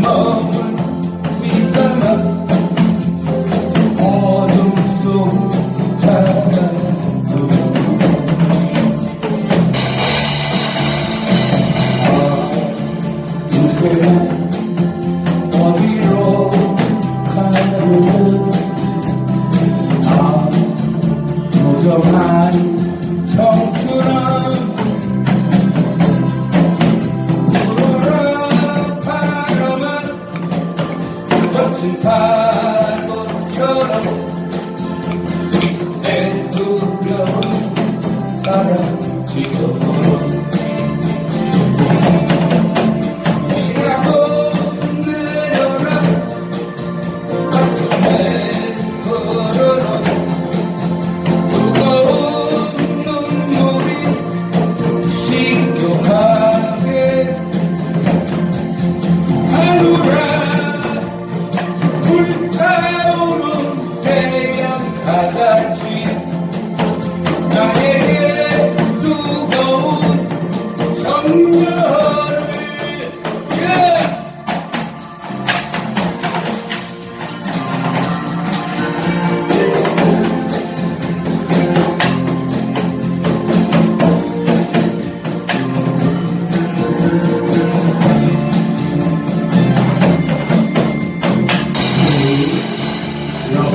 마음을 믿다가 어둠 속 찾아도 아, 인생은 무정한 청춘은 불어라 바람은 거친 파도처럼 내 두려운 사라지고 불타오른 태양 바다지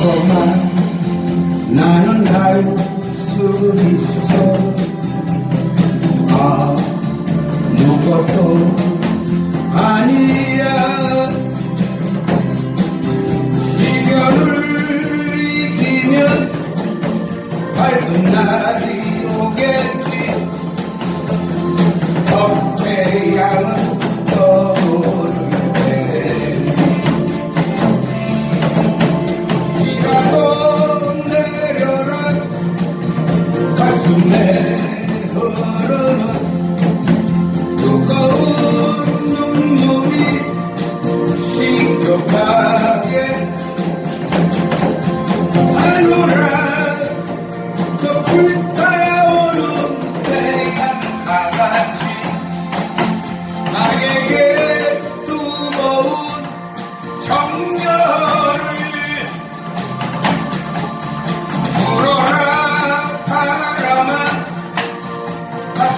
너만 나는 알수 있어. 아무것도 아니야. 시련을 이기면 밝은 날이 오겠지. 저 태양은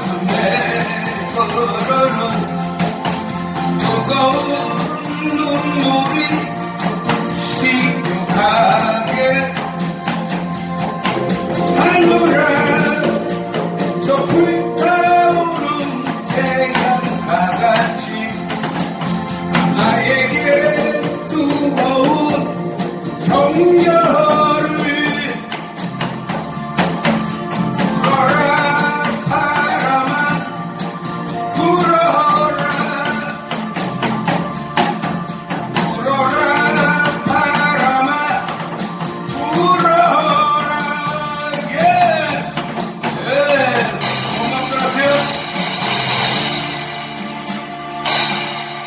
가슴에 흐르는 뜨거운 눈물이 시급하게 달려라 저 불.